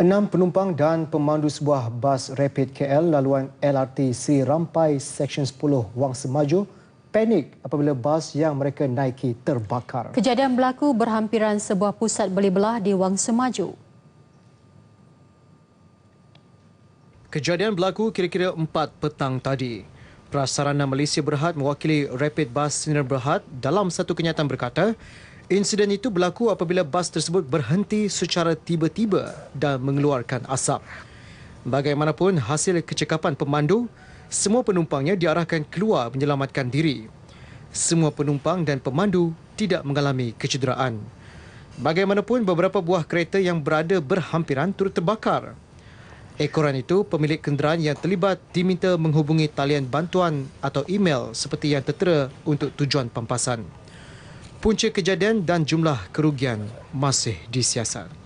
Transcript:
Enam penumpang dan pemandu sebuah bas Rapid KL laluan LRT Sri Rampai Seksyen 10 Wang Semaju panik apabila bas yang mereka naiki terbakar. Kejadian berlaku berhampiran sebuah pusat beli belah di Wang Semaju. Kejadian berlaku kira-kira 4 petang tadi. Prasarana Malaysia Berhad mewakili Rapid Bus Sinar Berhad dalam satu kenyataan berkata, Insiden itu berlaku apabila bas tersebut berhenti secara tiba-tiba dan mengeluarkan asap. Bagaimanapun hasil kecekapan pemandu, semua penumpangnya diarahkan keluar menyelamatkan diri. Semua penumpang dan pemandu tidak mengalami kecederaan. Bagaimanapun beberapa buah kereta yang berada berhampiran turut terbakar. Ekoran itu, pemilik kenderaan yang terlibat diminta menghubungi talian bantuan atau email seperti yang tertera untuk tujuan pampasan punca kejadian dan jumlah kerugian masih disiasat.